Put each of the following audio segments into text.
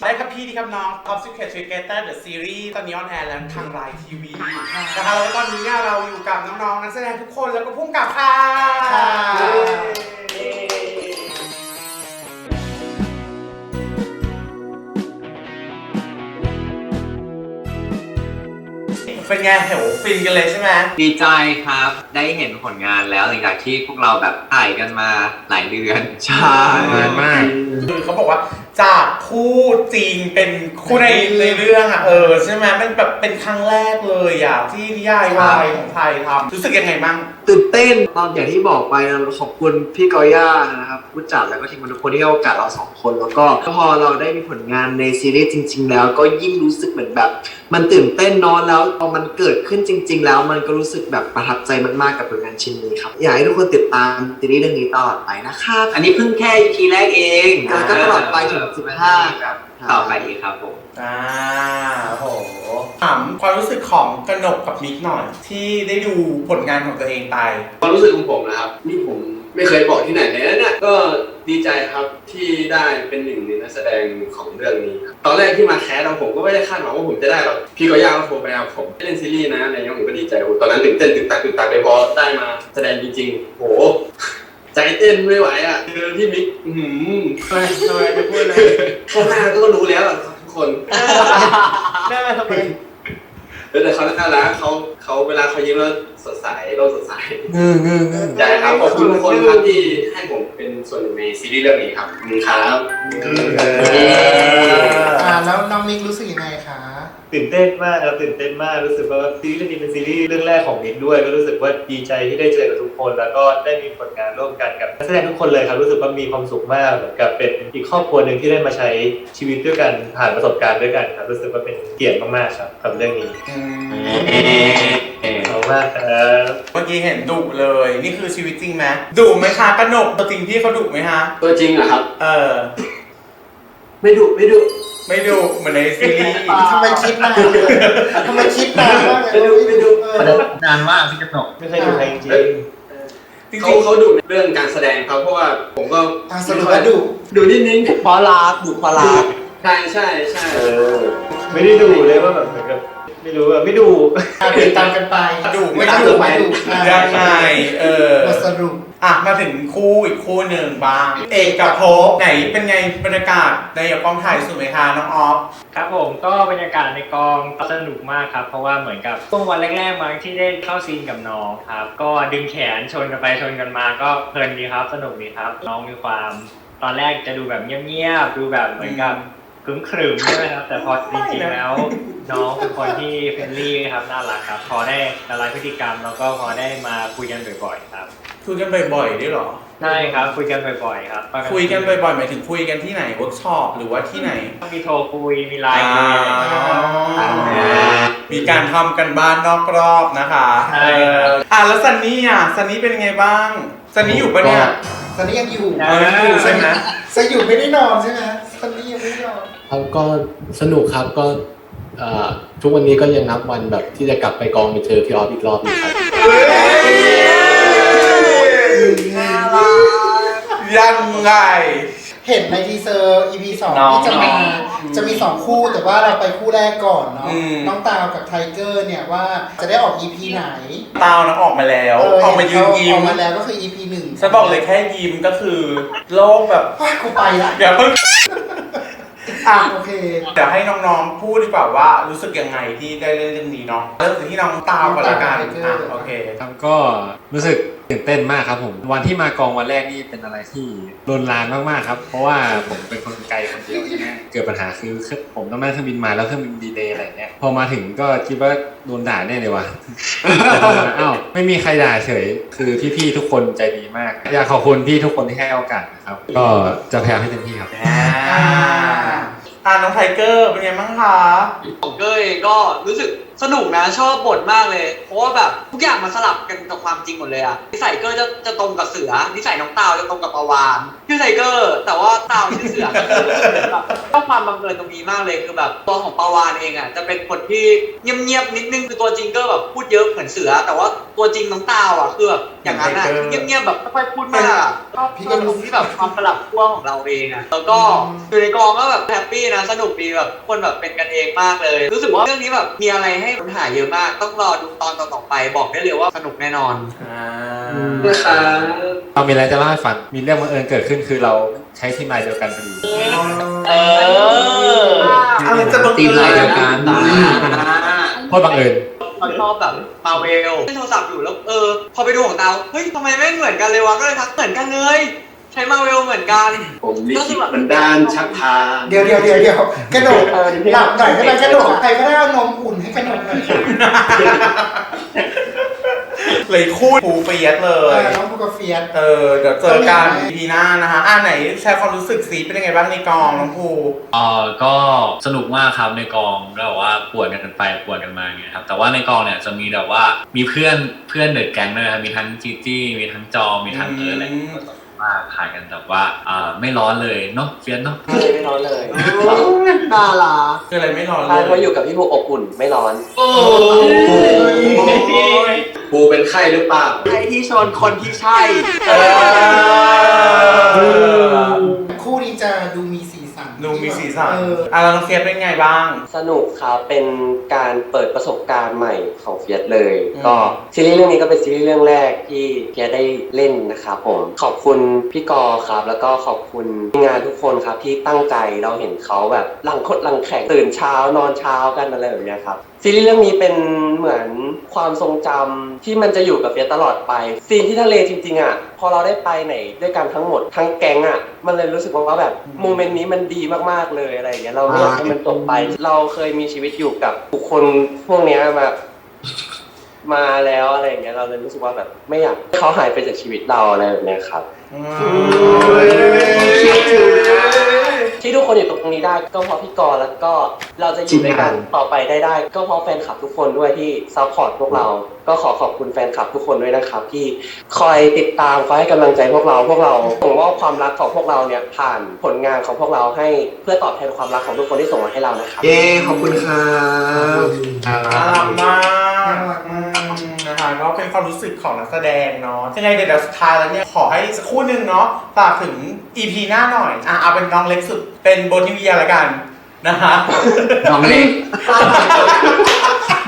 ได้ครับพี่ดีครับน้อง Top Secret Together The Series ตอนนี้ออนแอร์แล้วทางไลน์ทีวีนะคะแล้วตอนนี้เนี่ยเราอยู่กับน้องๆนักแสดงทุกคนแล้วก็พุ่งกับค่ะค่ะเย้เป็นไงเหวฟินกันเลยใช่ไหม ดีใจครับ ได้เห็นผลงานแล้วหลังจากที่พวกเราแบบถ่ายกันมาหลายเดือน ใช่นานมาก คือเขาบอกว่า จากคู่จริงเป็นคู่ในในเรื่องอะเออใช่ไหมมันแบบเป็นครั้งแรกเลยอะที่นิยายวายของไทยทำรู้สึกยังไงบ้างตื่นเต้นตอนอย่างที่บอกไปนะขอบคุณพี่กอย่านะครับผู้จัดแล้วก็ทีมงานทุกคนที่ให้โอกาสเราสองคน แล้วก็พอเราได้มีผลงานในซีรีส์จริง ๆ แล้วก็ยิ่งรู้สึกเหมือนแบบ มันตื่นเต้นเนอนแล้วพอมันเกิดขึ้นจริง ๆ แล้วมันก็รู้สึกแบบประทับใจมากๆกับผลงานชิ้นนี้ครับอยากให้ทุกคนติดตามซีรีส์เรื่องนี้ตลอดไปนะครับอันนี้เพิ่งแค่ EP แรกเองแล้วก็ตลอดไปถึง15ครับต่อไปอีกครับผมอ่าโอ้โหถามความรู้สึกของกนกกับมิกหน่อย ที่ได้ดูผลงานของตัวเองไปความรู้สึกของผมนะครับนี่ผมไม่เคยบอกที่ไหนเลยนะเนี่ยก็ดีใจครับที่ได้เป็นหนึ่งในนักแสดงของเรื่องนี้ครับตอนแรกที่มาแคสเราผมก็ไม่ได้คาดหวังว่าผมจะได้หรอกพี่ก็ยากก็โทรไปเอาผมเล่นซีรีส์นะอะไรเงี้ยผมก็ดีใจโอ้ตอนนั้นตื่นเต้นตื่นตาตื่นตาไปพอได้มาแสดงจริงๆโห ใจเต้นไม่ไหวอะเจอพี่มิกอื้อหือทำไมทำไมจะพูดเลยข้างหน้าก็รู้แล้วอะทุกคนน่าทำไมเออแต่เขาน่ารักเขาเขาเวลาเขายิ้มแล้วสดใสโลกสดใสงืองืองือใช่ครับขอบคุณทุกคนครับที่ให้ผมเป็นส่วนหนึ่งในซีรีส์เรื่องนี้ครับขอบคุณครับอ่าแล้วน้องมิกรู้สึกยังไงคะ ตื่นเต้นมากครับตื่นเต้นมากรู้สึกว่าซีรีส์เรื่องนี้เป็นซีรีส์เรื่องแรกของมิกด้วย ก็รู้สึกว่าดีใจที่ได้เจอกับทุกคน แล้วก็ได้มีผลงานร่วมกันกับนักแสดงทุกคนเลยครับรู้สึกว่ามีความสุขมากเหมือนกับเป็นอีกครอบครัวหนึ่งที่ได้มาใช้ชีวิตด้วยกันผ่านประสบการณ์ด้วยกันครับรู้สึกว่าเป็นเกียรติมากๆครับกับเรื่องนี้ขอบคุณมากครับเมื่อกี้เห็นดุเลย นี่คือชีวิตจริงไหมดุไหมคะกนกตัวจริงพี่เขาดุไหมคะตัวจริงเหรอครับ เออไม่ดุไม่ดุ ไม่ดุเหมือนในซีรีส์ทำไมคิดนานเลยทำไมคิดนานมากเลยไม่ดุไม่ดุเออนานมากพี่กนกไม่เคยดูใครจริงจริงเขาเขาดูเรื่องการแสดงครับเพราะว่าผมก็อะสรุปว่าดุดูนิดนึงปอลาดุปอลาใช่ใช่ใช่ๆเออไม่ได้ดูเลยว่าแบบเหมือนกับไม่รู้อะไม่ดูอะติดตามกันไปดุไม่ไม่ดุดุไม่ดุอะยังไงเออบทสรุป อะมาถึงคู่อีกคู่หนึ่งบ้าง เอกกับโพบไหนเป็นไงบรรยากาศในกองถ่ายสุดไหมคะน้องออฟครับผมก็บรรยากาศในกองสนุกมากครับ เพราะว่าเหมือนกับช่วงวันแรกๆมาที่ได้เข้าซีนกับน้องครับ ก็ดึงแขนชนกันไปชนกันมาก็เพลินดีครับ สนุกดีครับ น้องมีความ ตอนแรกจะดูแบบเงียบๆดูแบบเหมือนกับขรึมขรึมๆใช่ไหมครับ แต่พอจริงๆแล้ว น้องเป็นคนที่เฟรนลี่ครับน่ารักครับ พอได้ละลายพฤติกรรมแล้วก็พอได้มาคุยกันบ่อยๆครับ คุยกันบ่อยๆด้วยเหรอ ใช่ครับ คุยกันบ่อยๆครับคุยกันบ่อยๆหมายถึงคุยกันที่ไหนเวิร์กช็อปหรือว่าที่ไหนมีโทรคุยมีไลน์คุยอะไรอย่างเงี้ยมีการทำกันบ้านนอกรอบนะคะใช่ครับ เอออะแล้วซันนี่อะซันนี่เป็นไงบ้างซันนี่อยู่ปะเนี่ยตอนนี้ยังอยู่เออยังอยู่ใช่ไหมจะอยู่ไม่ได้นอนใช่ไหมตอนนี้ยังไม่ได้นอนครับก็สนุกครับก็เอ่อทุกวันนี้ก็ยังนับวันแบบที่จะกลับไปกองไปเจอพี่ออฟอีกรอบหนึงครับยั งไง เห็นในทีเซอร์ EP สองน้องที่จะมาจะมีสองคู่แต่ว่าเราไปคู่แรกก่อนเนาะอืม น้องตาวกับไทเกอร์เนี่ยว่าจะได้ออก EP ไหนตาวนะออกมาแล้วเออกมายืนยิ้อมอกมาแล้วก็คือ EP หนึ่งฉันบอกเลยแค่ยิ้มก็คือโลกแบบเฮ้ยกูไปละอย่าเพิ่งอะโอเค เดี๋ยวให้น้องๆพูดดีกว่าว่ารู้สึกยังไงที่ได้เล่นเรื่องนี้เนาะเริ่มจากที่น้องตาวก่อนละกันอะโอเค ครับก็รู้สึก ตื่นเต้นมากครับผม วันที่มากองวันแรกนี่เป็นอะไรที่รุนแรงมากๆครับ เพราะว่าผมเป็นคนไกลคนเดียวใช่ไหมเกิดปัญหาคือผมต้องนั่งเครื่องบินมาแล้วเครื่องบินดีเลย์อะไรเงี้ยพอมาถึงก็คิดว่าโดนด่าแน่เลยว่ะแต่พอมาอ้าวไม่มีใครด่าเฉย คือพี่ๆทุกคนใจดีมาก อยากขอบคุณพี่ทุกคนที่ให้โอกาสนะครับ ก็จะพยายามให้เต็มที่ครับอ่าอ่าน้องไทเกอร์เป็นไงบ้างคะผมก็เองก็รู้สึก สนุกนะชอบบทมากเลย เพราะว่าแบบทุกอย่างมันสลับกันกับความจริงหมดเลยอะนิสัยเกอร์จะจะตรงกับเสือนิสัยน้องเตาจะตรงกับปาวานชื่อไทเกอร์ แต่ว่าเตาชื่อเสือก็คือแบบชอบความบังเอิญตรงนี้มากเลยคือแบบตัวของปาวานเองอะจะเป็นคนที่เงียบๆนิดนึงคือตัวจริงก็แบบพูดเยอะเหมือนเสือ แต่ว่าตัวจริงน้องเตาอะคือแบบอย่างนั้นอะเงียบๆแบบไม่ค่อยพูดมากอะชอบชอบตรงที่แบบความสลับขั้วของเราเองอะแล้วก็อยู่ในกองก็แบบแฮปปี้นะสนุกดีแบบคนแบบเป็นกันเองมากเลย รู้สึกว่าเรื่องนี้แบบมีอะไรให้ค้นหาเยอะมาก ต้องรอดูตอนต่อๆไป บอกได้เลยว่าสนุกแน่นอน อ่านะคะเรามีอะไรจะเล่าให้ฟัง มีเรื่องบังเอิญเกิดขึ้นคือเราใช้ที่มายเดียวกันพอดี เอออะไรจะบังตีมเอิลายญเดียวกันโคตรบังเอิญเขาชอบแบบมาเวลเล่นโทรศัพท์อยู่แล้วเออ พอไปดูของเตาเฮ้ยทำไมไม่เหมือนกันเลยวะก็เลยทักเหมือนกันเลย ใช้มาเวลเหมือนกัน ผมลิขิตบันดาลชักพาเดี๋ยวเดี๋ยวเดี๋ยวเดี๋ยวกระโดดหลับหน่อยได้ไหมกระโดดใครก็ได้เอานมอุ่นให้กระโดดหน่อยเลยคู่ปูเฟียสเลเอยอน้องพูกบเฟียสเออเดี๋ยวเจอกันพีหน้านะคะ อ่าไหนแชร์ความรู้สึกซีเป็นยังไงบ้างในกองน้องภูเออก็สนุกมากครับในกองก็แบบว่าป่วนกันไปป่วนกันมาอย่างเงี้ยครับแต่ว่าในกองเนี่ยจะมีแบบว่ามีเพื่อนเพื่อนเด็กแก๊งด้วยครับมีทั้งจีจี้มีทั้งจอมีทั้งเอออะไรอย่างเงี้ยก็สนุก มากถ่ายกันแบบว่าอ่าไม่ร้อนเลยเนาะเฟียนเนาะไม่ร้อนเลยน่ารักคืออะไรไม่ร้อนเลใช่ยเพราะอยู่กับพี่ภูอบอุ่นไม่ร้อนปูเป็นไข้หรือเปล่า ใครที่ชนคนที่ใช่ เออ คู่นี้จะดูมีสีสัน ดูมีสีสันเอออะแล้วน้องเฟียสเป็นไงบ้าง สนุกครับเป็นการเปิดประสบการณ์ใหม่ของเฟียสเลย อืม ก็ซีรีส์เรื่องนี้ก็เป็นซีรีส์เรื่องแรกที่เฟียสได้เล่นนะครับผม ขอบคุณพี่กอครับ แล้วก็ขอบคุณทีมงานทุกคนครับที่ตั้งใจเราเห็นเขาแบบหลังคดหลังแข่งตื่นเช้านอนเช้ากันอะไรแบบเนี้ยครับซีรีส์เรื่องนี้เป็นเหมือนความทรงจำที่มันจะอยู่กับเฟียสตลอดไป ซีนที่ทะเลจริงๆอะพอเราได้ไปไหนด้วยกันทั้งหมดทั้งแก๊งอะมันเลยรู้สึกว่าแบบโมเมนต์นี้มันดีมากๆเลยอะไรอย่างเงี้ยเราไม่อยากให้มันจบไป เราเคยมีชีวิตอยู่กับบุคคลพวกเนี้ยมามาแล้วอะไรอย่างเงี้ยเราเลยรู้สึกว่าแบบไม่อยากให้เขาหายไปจากชีวิตเราอะไรแบบเนี้ยครับ ที่ทุกคนอยู่ตรงนี้ได้ก็เพราะพี่กรณ์แล้วก็เราจะอยู่ด้วยกันต่อไปได้ได้ ก็เพราะแฟนคลับทุกคนด้วยที่ซัพพอร์ตพวกเรา ก็ขอขอบคุณแฟนคลับทุกคนด้วยนะครับ ที่คอยติดตามคอยให้กำลังใจพวกเราพวกเราส่งมอบความรักของพวกเราเนี่ยผ่านผลงานของพวกเราให้เพื่อตอบแทนความรักของทุกคนที่ส่งมาให้เรานะครับ เย้ขอบคุณครับน่ารักมากอืมนะคะก็ เป็นความรู้สึกของนักแสดงเนาะยังไงเดี๋ยวสุดท้ายแล้วเนี่ยขอให้สักครู่หนึ่งเนาะฝากถึง EP หน้าหน่อย อะเอาเป็นน้องเล็กสุดเป็นโบนิเวียละกันนะคะ น้องเล็ก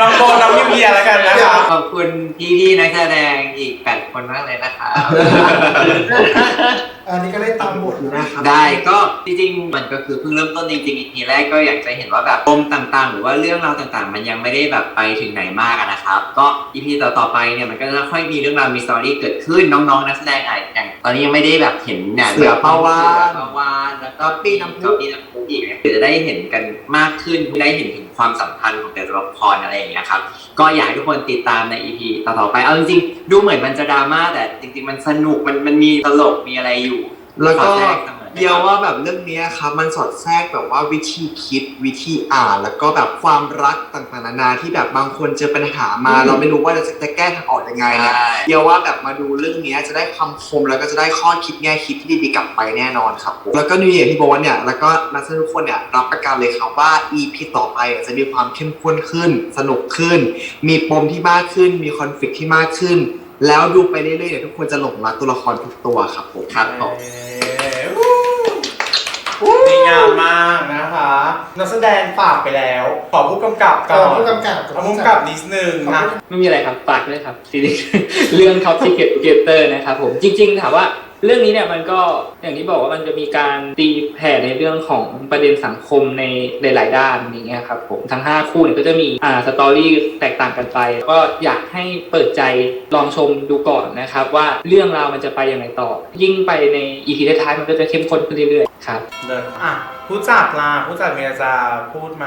น้องโบน้องนิเวียละกันนะคะ ขอบคุณพี่ๆนักแสดงอีก 8 คนมากเลยนะครับอันนี้ก็เล่นตามบทนะครับได้ก็จริงๆ มันก็คือเพิ่งเริ่มต้นจริงๆอีพีแรกก็อยากจะเห็นว่าแบบปมต่างๆ หรือว่าเรื่องราวต่างๆ มันยังไม่ได้แบบไปถึงไหนมากอะนะครับ ก็อีพีต่อๆไปเนี่ยมันก็จะค่อยมีเรื่องราวมีสตอรี่เกิดขึ้นน้องๆนักแสดงอะอย่างตอนนี้ยังไม่ได้แบบเห็นเนี่ยเสือปาวานเสือปาวานแล้วก็ปีน้ำพุปีน้ำพุอีกเนี่ยคือจะได้เห็นกันมากขึ้นได้เห็นถึงความสัมพันธ์ของแต่ละละครอะไรอย่างเงี้ยครับก็อยากให้ทุกคนติดตามใน EP ต่อๆไปเอาจริงๆดูเหมือนมันจะดราม่าแต่จริง ๆ มันสนุกมันมันมีตลกมีอะไรอยู่ แล้วก็สอดแทรเสมอเดียวว่าแบบเรื่องเนี้ยครับมันสอดแทรกแบบว่าวิธีคิดวิธีอ่าน แล้วก็แบบความรักต่างๆนานาที่แบบบางคนเจอปัญหามา เราไม่รู้ว่าจะจะแก้ทางออกยังไงเนี่ยใช่เดียวว่าแบบมาดูเรื่องเนี้ยจะได้คำคมแล้วก็จะได้ข้อคิดแง่คิดที่ดีๆกลับไปแน่นอนครับผมแล้วก็นิวเยียร์ที่บอกว่าเนี่ยแล้วก็นักแสดงทุกคนเนี่ยรับประกันเลยครับว่า EP ต่อไปอะจะมีความเข้มข้นขึ้น สนุกขึ้น มีปมที่มากขึ้น มีคอนฟ lict ที่มากขึ้น แล้วดูไปเรื่อยๆเนี่ยทุกคนจะหลงรักตัวละครทุกตัวครับผมครับผมดี งามมากนะคะ นักแสดงฝากไปแล้ว ขอผู้กำกับก่อนเออผู้กำกับเอาผู้กำกับนิดนึงนะ ไม่มีอะไรครับฝากด้วยครับซีรีส์เรื่อง Top Secret Together นะครับผมจริง ๆ ถามว่าเรื่องนี้เนี่ยมันก็อย่างที่บอกว่ามันจะมีการตีแผ่ในเรื่องของประเด็นสังคมในหลาย ๆ ด้านอย่างเงี้ยครับผมทั้ง 5 คู่เนี่ยก็จะมีอ่าสตอรี่แตกต่างกันไป ก็อยากให้เปิดใจลองชมดูก่อนนะครับว่าเรื่องราวมันจะไปยังไงต่อ ยิ่งไปในอีพีท้ายๆมันก็จะเข้มข้นขึ้นเรื่อยๆ ครับเดินอะผู้จัดล่ะผู้จัดเมียจะพูดไหม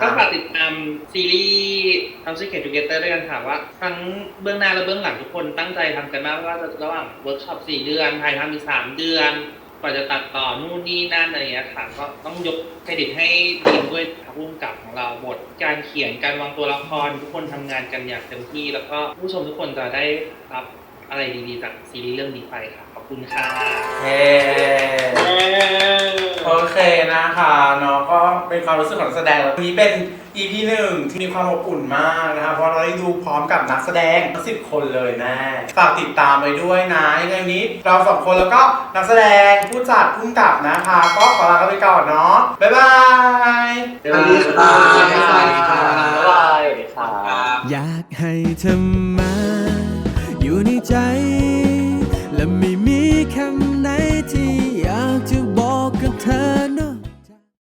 ก็ฝากติดตามซีรีส์ทำซีเคททูเกเตอร์ด้วยกันค่ะว่า ทั้งเบื้องหน้าและเบื้องหลังทุกคนตั้งใจทำกันมากว่าจะระหว่างเวิร์กช็อปสี่เดือนถ่ายทำอีกสามเดือนกว่าจะตัดต่อนู่นนี่นั่นอะไรอย่างเงี้ยค่ะก็ต้องยกเครดิตให้ดีมด้วยครับผู้กำกับของเราบทการเขียนการวางตัวละครทุกคนทำงานกันอย่างเต็มที่ แล้วก็ผู้ชมทุกคนจะได้รับอะไรดีๆจากซีรีส์เรื่องนี้ไปค่ะขอบ คุณค่ะเฮ้โอเคนะคะเนาะก็เป็นความรู้สึกของนักแสดงแล้ววันนี้เป็น EP หนึ่งที่มีความอบอุ่นมากนะคะเพราะเราได้ดูพร้อมกับนักแสดงทั้งสิบคนเลยแม่ฝากติดตามไปด้วยนะยังไงวันนี้เราสองคนแล้วก็นักแสดงผู้จัดผู้กำกับนะคะ ก็ขอลากันไปก่อนเนาะบ๊ายบายสวัสดีครับสวัสดีครับบ๊ายบายสวัสดีครับอยากให้เธอมาอยู่ในใจ แ